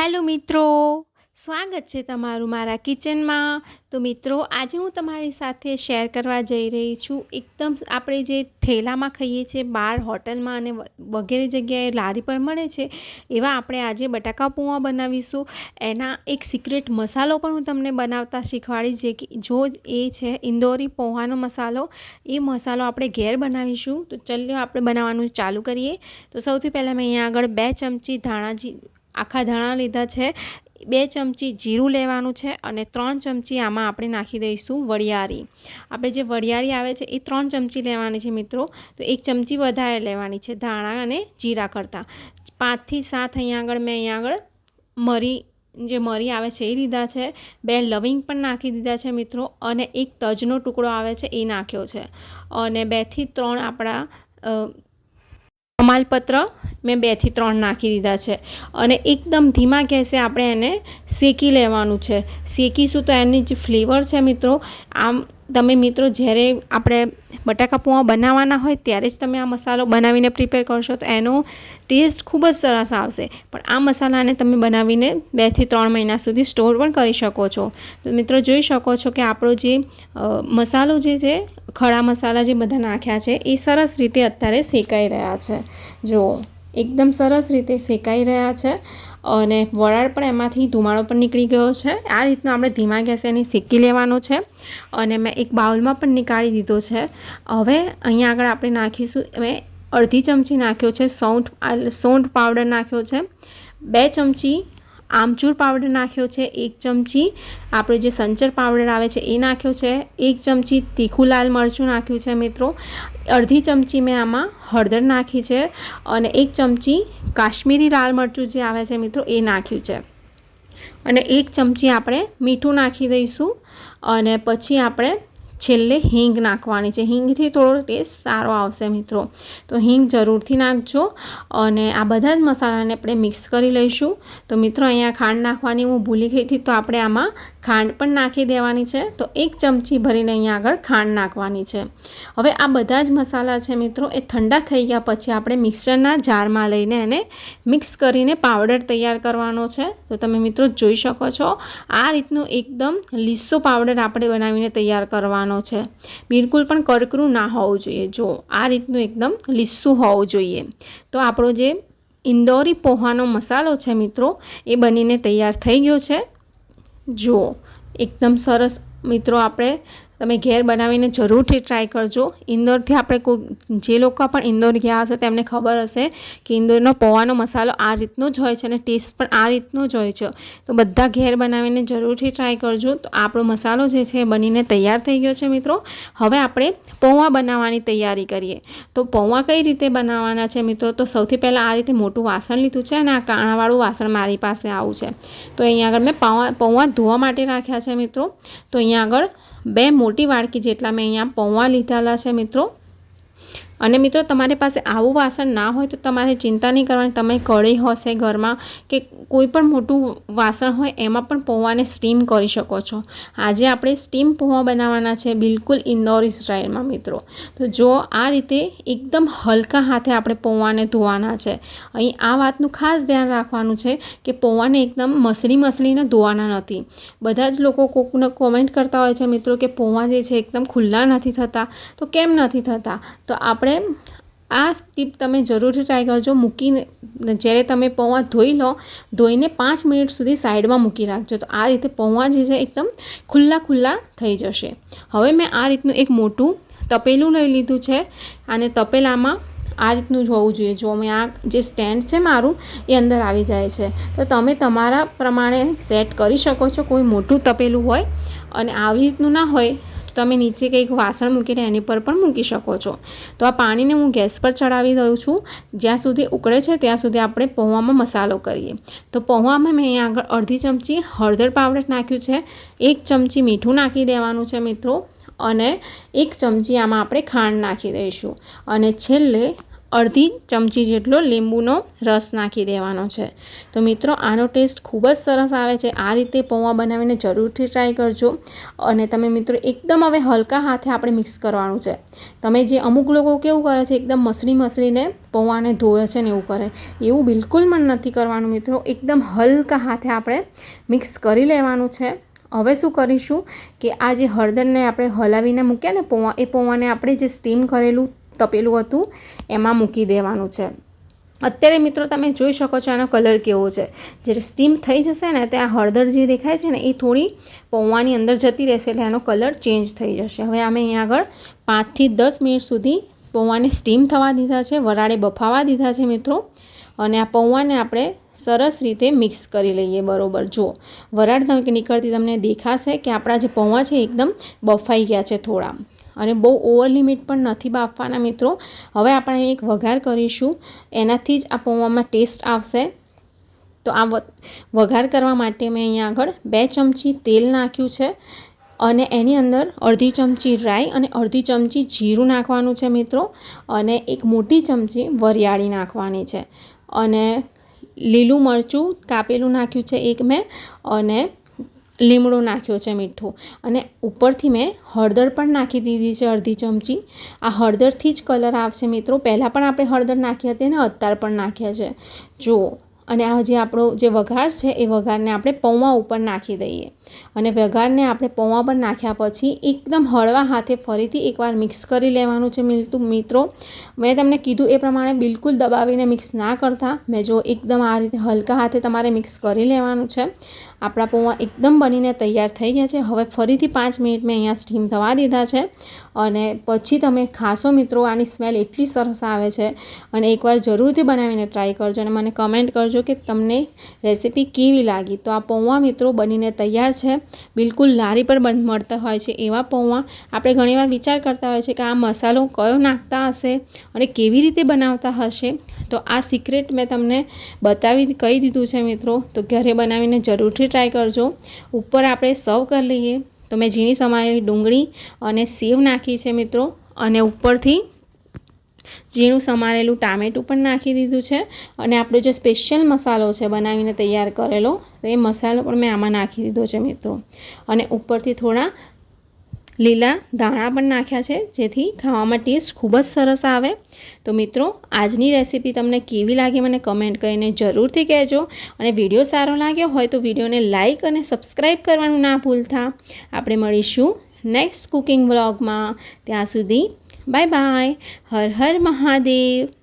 Hello મિત્રો. સ્વાગત છે તમારું મારા કિચનમાં. તો મિત્રો, આજે હું તમારી સાથે શેર કરવા જઈ રહી છું. એકદમ આપણે જે ઠેલામાં ખાઈએ છીએ, બહાર હોટલમાં અને વગેરે જગ્યાએ લારી પર મળે છે, એવા આપણે આજે બટાકા પૌવા બનાવીશું. એના એક સિક્રેટ મસાલો પણ હું તમને બનાવતા શીખવાડીશ જે કે જો એ છે ઇન્દોરી પૌવાનો મસાલો, એ મસાલો આપણે ઘેર બનાવીશું. તો ચાલો આપણે બનાવવાનું ચાલુ કરીએ. તો સૌથી પહેલાં મેં અહીંયા આગળ બે ચમચી ધાણાજી આખા ધાણા લીધા છે. બે ચમચી જીરું લેવાનું છે અને ત્રણ ચમચી આમાં આપણે નાખી દઈશું વરિયાળી. આપણે જે વરિયાળી આવે છે એ ત્રણ ચમચી લેવાની છે મિત્રો. તો એક ચમચી વધારે લેવાની છે ધાણા અને જીરા કરતાં. પાંચથી સાત અહીંયા આગળ મેં અહીંયા આગળ મરી, જે મરી આવે છે એ લીધા છે. બે લવિંગ પણ નાખી દીધા છે મિત્રો અને એક તજનો ટુકડો આવે છે એ નાખ્યો છે. અને બેથી ત્રણ આપણા અ, કમાલપત્ર મેં બેથી ત્રણ નાખી દીધા છે. અને એકદમ ધીમા ગેસે આપણે એને શેકી લેવાનું છે. શેકીશું તો એની જે ફ્લેવર છે મિત્રો. આમ તમે મિત્રો જ્યારે આપણે બટાકા પૌવા બનાવવાના હોય ત્યારે જ તમે આ મસાલો બનાવીને પ્રિપેર કરશો તો એનો ટેસ્ટ ખૂબ જ સરસ આવશે. પણ આ મસાલાને તમે બનાવીને બેથી ત્રણ મહિના સુધી સ્ટોર પણ કરી શકો છો. તો મિત્રો જોઈ શકો છો કે આપણો જે મસાલો જે છે, ખડા મસાલા જે બધા નાખ્યા છે, એ સરસ રીતે અત્યારે શેકાઈ રહ્યા છે. જુઓ, એકદમ સરસ રીતે શેકાઈ રહ્યા છે. અને વરાળ પણ એમાંથી ધુમાડો પણ નીકળી ગયો છે. આ રીતનું આપણે ધીમા ગેસે એની શેકી લેવાનો છે અને મેં એક બાઉલમાં પણ નીકાળી દીધો છે. હવે અહીંયા આગળ આપણે નાખીશું, મેં અડધી ચમચી નાખ્યો છે, સૌંઠ સૌંઠ પાવડર નાખ્યો છે. બે ચમચી આમચૂર પાવડર નાખ્યો છે એક ચમચી. આપણો જે સંચર પાવડર આવે છે એ નાખ્યો છે. એક ચમચી તીખું લાલ મરચું નાખ્યું છે મિત્રો. અડધી ચમચી મેં આમાં હળદર નાખી છે અને એક ચમચી કાશ્મીરી લાલ મરચું જે આવે છે મિત્રો એ નાખ્યું છે. અને એક ચમચી આપણે મીઠું નાખી દઈશું અને પછી આપણે છેલ્લે હિંગ નાખવાની છે. હિંગથી થોડો ટેસ્ટ સારો આવશે મિત્રો. તો હિંગ જરૂરથી નાખજો અને આ બધા જ મસાલાને આપણે મિક્સ કરી લઈશું. તો મિત્રો, અહીંયા ખાંડ નાખવાની હું ભૂલી ગઈ હતી, તો આપણે આમાં ખાંડ પણ નાખી દેવાની છે. તો એક ચમચી ભરીને અહીંયા આગળ ખાંડ નાખવાની છે. હવે આ બધા જ મસાલા છે મિત્રો, એ ઠંડા થઈ ગયા પછી આપણે મિક્સરના જારમાં લઈને એને મિક્સ કરીને પાવડર તૈયાર કરવાનો છે. તો તમે મિત્રો જોઈ શકો છો, આ રીતનું એકદમ લીસો પાવડર આપણે બનાવીને તૈયાર કરવાનો છે. બિલકુલ પણ કરકરું ના હોવું જોઈએ. જો આ રીતનું એકદમ લીસું હોવું જોઈએ. તો આપણો જે ઇન્દોરી પોહાનો મસાલો છે મિત્રો, એ બનીને તૈયાર થઈ ગયો છે. જુઓ એકદમ સરસ મિત્રો, આપણે તમે ઘેર બનાવીને જરૂરથી ટ્રાય કરજો. ઇન્દોરથી આપણે કોઈ, જે લોકો પણ ઇન્દોર ગયા હશે તેમને ખબર હશે કે ઇન્દોરનો પૌવાનો મસાલો આ રીતનો જ હોય છે અને ટેસ્ટ પણ આ રીતનો જ હોય છે. તો બધા ઘેર બનાવીને જરૂરથી ટ્રાય કરજો. તો આપણો મસાલો જે છે બનીને તૈયાર થઈ ગયો છે મિત્રો. હવે આપણે પૌવા બનાવવાની તૈયારી કરીએ. તો પૌવા કઈ રીતે બનાવવાના છે મિત્રો? તો સૌથી પહેલાં આ રીતે મોટું વાસણ લીધું છે અને આ કાણાવાળું વાસણ મારી પાસે આવું છે. તો અહીંયા આગળ મેં પૌવા પૌવા ધોવા માટે રાખ્યા છે મિત્રો. તો અહીંયા આગળ બે મોટી વાડકી જેટલા મેં અહીંયા પૌવા લીધેલા છે મિત્રો. અને મિત્રો, તમારી પાસે આવું વાસણ ના હોય તો તમારે ચિંતા નહીં કરવાની. તમે કઢી હશે ઘરમાં કે કોઈ પણ મોટું વાસણ હોય, એમાં પણ પૌવાને સ્ટીમ કરી શકો છો. આજે આપણે સ્ટીમ પૌવા બનાવવાના છે બિલકુલ ઇન્દોરી સ્ટાઇલમાં મિત્રો. તો જો આ રીતે એકદમ હલકા હાથે આપણે પૌવાને ધોવાના છે, અહીં આ વાતનું ખાસ ધ્યાન રાખવાનું છે કે પૌવાને એકદમ મસળી મસળીને ધોવાના નથી. બધા જ લોકો કોકને કોમેન્ટ કરતા હોય છે, મિત્રો, કે પૌવા જે છે, એકદમ ખુલ્લા નથી થતા. તો કેમ નથી થતા? તો આપણે આ ટીપ તમે જરૂરથી ટ્રાય કરજો. મૂકીને, જ્યારે તમે પૌવા ધોઈ લો, ધોઈને પાંચ મિનિટ સુધી સાઈડમાં મૂકી રાખજો. તો આ રીતે પૌવા જે છે એકદમ ખુલ્લા ખુલ્લા થઈ જશે. હવે મેં આ રીતનું એક મોટું તપેલું લઈ લીધું છે. અને તપેલામાં આ રીતનું જ હોવું જોઈએ. જો મેં આ જે સ્ટેન્ડ છે મારું, એ અંદર આવી જાય છે. તો તમે તમારા પ્રમાણે સેટ કરી શકો છો. કોઈ મોટું તપેલું હોય અને આવી રીતનું ના હોય તો તમે નીચે કંઈક વાસણ મૂકીને એની પર પણ મૂકી શકો છો. તો આ પાણીને હું ગેસ પર ચડાવી દઉં છું. જ્યાં સુધી ઉકળે છે ત્યાં સુધી આપણે પૌવામાં મસાલો કરીએ. તો પૌવામાં મેં અહીંયા આગળ અડધી ચમચી હળદર પાવડર નાખ્યું છે. એક ચમચી મીઠું નાખી દેવાનું છે મિત્રો. અને એક ચમચી આમાં આપણે ખાંડ નાખી દઈશું. અને છેલ્લે અડધી ચમચી જેટલો લીંબુનો રસ નાખી દેવાનો છે. તો મિત્રો, આનો ટેસ્ટ ખૂબ જ સરસ આવે છે. આ રીતે પૌવા બનાવીને જરૂરથી ટ્રાય કરજો. અને તમે મિત્રો, એકદમ હવે હલકા હાથે આપણે મિક્સ કરવાનું છે. તમે જે અમુક લોકો કેવું કરે છે, એકદમ મસળી મસળીને પૌવાને ધોવે છે ને એવું કરે. એવું બિલકુલ મન નથી કરવાનું મિત્રો. એકદમ હલકા હાથે આપણે મિક્સ કરી લેવાનું છે. હવે શું કરીશું કે આ જે હળદરને આપણે હલાવીને મૂક્યા ને પૌવા, એ પૌવાને આપણે જે સ્ટીમ કરેલું તપેલું હતું, એમાં મૂકી દેવાનું છે. અત્યારે મિત્રો તમે જોઈ શકો છો આનો કલર કેવો છે. જ્યારે સ્ટીમ થઈ જશે ને ત્યાં હળદર જે દેખાય છે ને, એ થોડી પૌવાની અંદર જતી રહેશે એટલે એનો કલર ચેન્જ થઈ જશે. હવે અમે અહીંયા આગળ પાંચથી દસ મિનિટ સુધી પૌવાને સ્ટીમ થવા દીધા છે, વરાળે બફાવા દીધા છે મિત્રો. અને આ પૌવાને આપણે સરસ રીતે મિક્સ કરી લઈએ બરોબર. જો વરાળ નીકળતી તમને દેખાશે કે આપણા જે પૌવા છે એકદમ બફાઈ ગયા છે થોડા. અને બહુ ઓવર લિમિટ પણ નથી બાફવાના મિત્રો. હવે આપણે એક વઘાર કરીશું. એનાથી જ આ પૌવામાં ટેસ્ટ આવશે. તો આ વઘાર કરવા માટે મેં અહીંયા આગળ બે ચમચી તેલ નાખ્યું છે અને એની અંદર અડધી ચમચી રાઈ અને અડધી ચમચી જીરું નાખવાનું છે મિત્રો અને એક મોટી ચમચી વરિયાળી નાખવાની છે. અને લીલું મરચું કાપેલું નાખ્યું છે એક મેં અને લીમડો નાખ્યો છે મીઠું. અને ઉપરથી મેં હળદર પણ નાખી દીધી છે અડધી ચમચી. આ હળદરથી જ કલર આવશે મિત્રો. પહેલાં પણ આપણે હળદર નાખી હતી ને અત્યાર પણ નાખ્યા છે. જુઓ અને આ જે આપણો જે વઘાર છે, એ વઘારને આપણે પૌવા ઉપર નાખી દઈએ. અને વઘારને આપણે પૌવા પર નાખ્યા પછી એકદમ હળવા હાથે ફરીથી એકવાર મિક્સ કરી લેવાનું છે મિલતું મિત્રો. મેં તમને કીધું એ પ્રમાણે બિલકુલ દબાવીને મિક્સ ના કરતા. મેં જો એકદમ આ રીતે હલકા હાથે તમારે મિક્સ કરી લેવાનું છે. આપણા પૌવા એકદમ બનીને તૈયાર થઈ ગયા છે. હવે ફરીથી પાંચ મિનિટ મેં અહીંયા સ્ટીમ થવા દીધા છે. અને પછી તમે ખાસો મિત્રો, આની સ્મેલ એટલી સરસ આવે છે. અને એકવાર જરૂરથી બનાવીને ટ્રાય કરજો અને મને કમેન્ટ કરજો કે તમને રેસીપી કેવી લાગી? તો આ પૌવા મિત્રો બનીને તૈયાર છે. બિલકુલ લારી પર બંધ મળતા હોય છે એવા પૌવા. આપણે ઘણીવાર વિચાર કરતા હોય છે કે આ મસાલો કયો નાખતા હશે અને કેવી રીતે બનાવતા હશે. તો આ સિક્રેટ મેં તમને બતાવી કહી દીધું છે મિત્રો. તો ઘરે બનાવીને જરૂરથી ટ્રાય કરજો. ઉપર આપણે સર્વ કરી લઈએ. તો મેં ઝીણી સમારેલી ડુંગળી અને સેવ નાખી છે મિત્રો. અને ઉપરથી ઝીણું સમારેલું ટામેટું પણ નાખી દીધું છે અને આપણો જે સ્પેશિયલ મસાલો છે બનાવીને તૈયાર કરેલો એ મસાલો પણ મેં આમાં નાખી દીધો છે મિત્રો. અને ઉપરથી થોડા લીલા ધાણા પણ નાખ્યા છે, જેથી ખાવામાં ટેસ્ટ ખૂબ જ સરસ આવે. તો મિત્રો, આજની રેસીપી તમને કેવી લાગી મને કમેન્ટ કરીને જરૂરથી કહેજો. અને વીડિયો સારો લાગ્યો હોય તો વિડીયોને લાઇક અને સબસ્ક્રાઈબ કરવાનું ના ભૂલતા. આપણે મળીશું નેક્સ્ટ કુકિંગ વ્લોગમાં. ત્યાં સુધી બાય બાય. હર હર મહાદેવ.